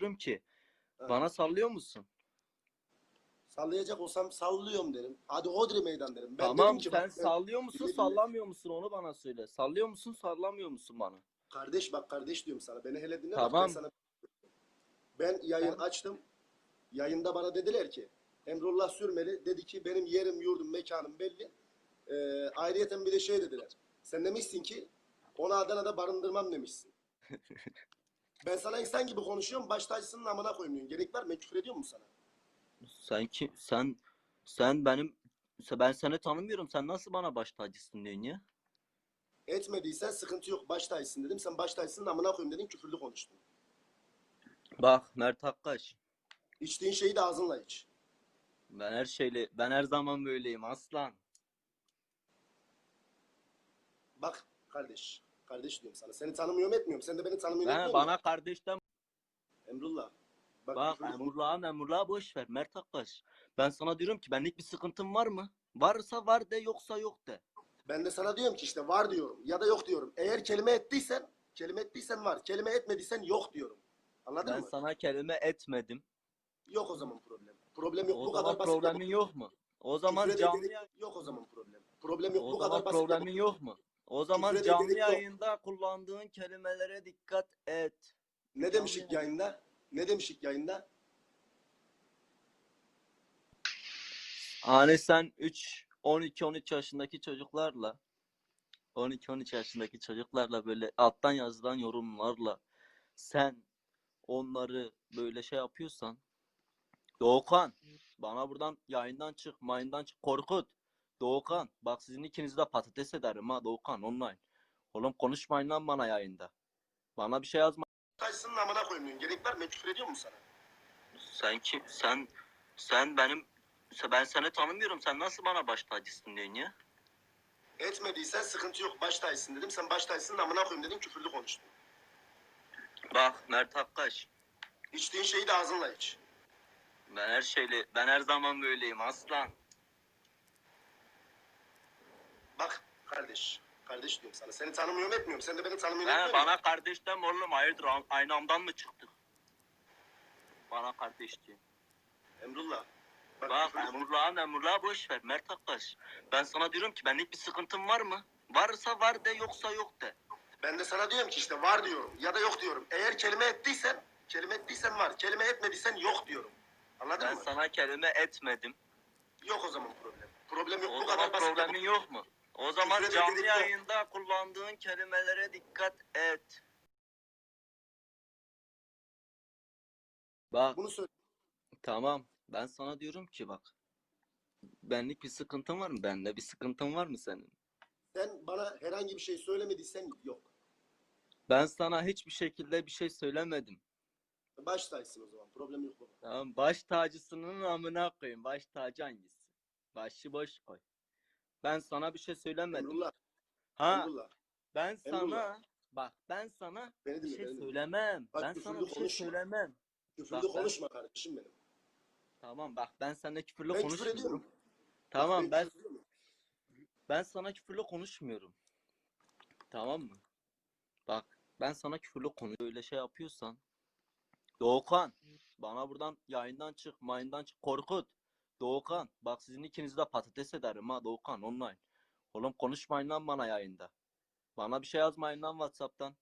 diyorum ki Ha. bana sallıyor musun? Sallayacak olsam sallıyorum derim. Hadi Hodri meydan derim. Ben tamam dedim ki sen bak, ben- sallıyor musun sallamıyor musun onu bana söyle. Sallıyor musun sallamıyor musun bana? kardeş bak kardeş diyorum sana. Beni hele dinle bak Tamam. ben sana. Ben yayın Tamam. açtım. Yayında bana dediler ki Emrullah Sürmeli dedi ki benim yerim yurdum mekanım belli. Ee, ayrıyeten bir de şey dediler. Sen demişsin ki onu Adana'da barındırmam demişsin. ben sana insan gibi konuşuyorum. Baş tacısının amına koyayım diyorsun. Gerek var mı? Ben küfür ediyor mu sana? Sen ki sen sen benim ben seni tanımıyorum. Sen nasıl bana baş tacısın diyorsun ya? Etmediysen sıkıntı yok. Baş tacısın dedim. Sen baş tacısının amına koyayım dedin. Küfürlü konuştun. Bak Mert Hakkaş. İçtiğin şeyi de ağzınla iç. Ben her şeyle ben her zaman böyleyim aslan. Bak kardeş. Kardeş diyorum sana. Seni tanımıyorum etmiyorum. Sen de beni tanımıyorsun Ben etmiyorsun. bana kardeşten Emrullah. Bak, bak Emrullah'a Memrullah'a boş ver Mert Hakkaş. Ben sana diyorum ki benlik bir sıkıntın var mı? Varsa var de yoksa yok de. Ben de sana diyorum ki işte var diyorum ya da yok diyorum. Eğer kelime ettiysen, kelime ettiysen var. Kelime etmediysen yok diyorum. Anladın Ben mı? sana kelime etmedim. Yok o zaman problem. Problem yok O bu zaman kadar basit. problemin yok mu? O zaman de canlı yayın- yok o zaman problem. Problem yok o bu zaman kadar basit. problemin yok mu? O zaman Küfre de canlı gerek yok. yayında kullandığın kelimelere dikkat et. Ne demişik yayında? Ne demişik yayında? Hani sen 3 12 13 yaşındaki çocuklarla 12 13 yaşındaki çocuklarla böyle alttan yazılan yorumlarla sen onları böyle şey yapıyorsan Doğukan bana buradan yayından çık, mayından çık. Korkut. Doğukan bak sizin ikinizi de patates ederim ha Doğukan online. Oğlum konuşmayın lan bana yayında. Bana bir şey yazma. Kaçsının amına koyayım diyorsun. Gerek var mı? Ben küfür ediyor mu sana? Sen kim? Sen sen benim ben seni tanımıyorum. Sen nasıl bana baş tacısın diyorsun ya? Etmediysen sıkıntı yok. Baş tacısın dedim. Sen baş tacısının amına koyayım dedin. Küfürlü konuştun. Bak Mert Hakkaş. İçtiğin şeyi de ağzınla iç. Ben her şeyle ben her zaman böyleyim aslan. Bak kardeş. Kardeş diyorum sana. Seni tanımıyorum etmiyorum. Sen de beni tanımıyorsun Ben, etmiyorsun. bana kardeş deme oğlum hayırdır aynı amdan mı çıktık? Bana kardeş diyor. Emrullah. Bak, Bak Emrullah'a Memrullah'a boş ver Mert Hakkaş. Ben sana diyorum ki benlik bir sıkıntın var mı? Varsa var de yoksa yok de. Ben de sana diyorum ki işte var diyorum ya da yok diyorum. Eğer kelime ettiysen, kelime ettiysen var. Kelime etmediysen yok diyorum. Anladın Ben mı? sana kelime etmedim. Yok o zaman problem. Problem yok O bu zaman kadar basit. problemin yok mu? O zaman de canlı yayında kullandığın kelimelere dikkat et. Bak Bunu söyle. tamam ben sana diyorum ki bak. Benlik bir sıkıntın var mı? Bende bir sıkıntın var mı senin? Sen bana herhangi bir şey söylemediysen yok. Ben sana hiçbir şekilde bir şey söylemedim. Baş tacısın o zaman. Problem yok baba. Tamam baş tacısının amına koyayım. Baş tacı hangisi? Başı boş koy. Ben sana bir şey söylemedim. Emrullah. Ha Emrullah. ben sana Emrullah. bak ben sana Beni bir dinle. şey beni dinle. söylemem. Bak, Ben küfürlü sana bir şey konuşma. söylemem. Küfürlü Bak ben- konuşma kardeşim benim. Tamam bak ben seninle küfürlü Ben küfür ediyorum. konuşmuyorum. Tamam ben küfür ediyorum. ben sana küfürlü konuşmuyorum. Tamam mı? Bak ben sana küfürlü konu öyle şey yapıyorsan Doğukan bana buradan yayından çık, mayından çık. Korkut. Doğukan bak sizin ikinizi de patates ederim ha Doğukan online. Oğlum konuşmayın lan bana yayında. Bana bir şey yazmayın lan Whatsapp'tan.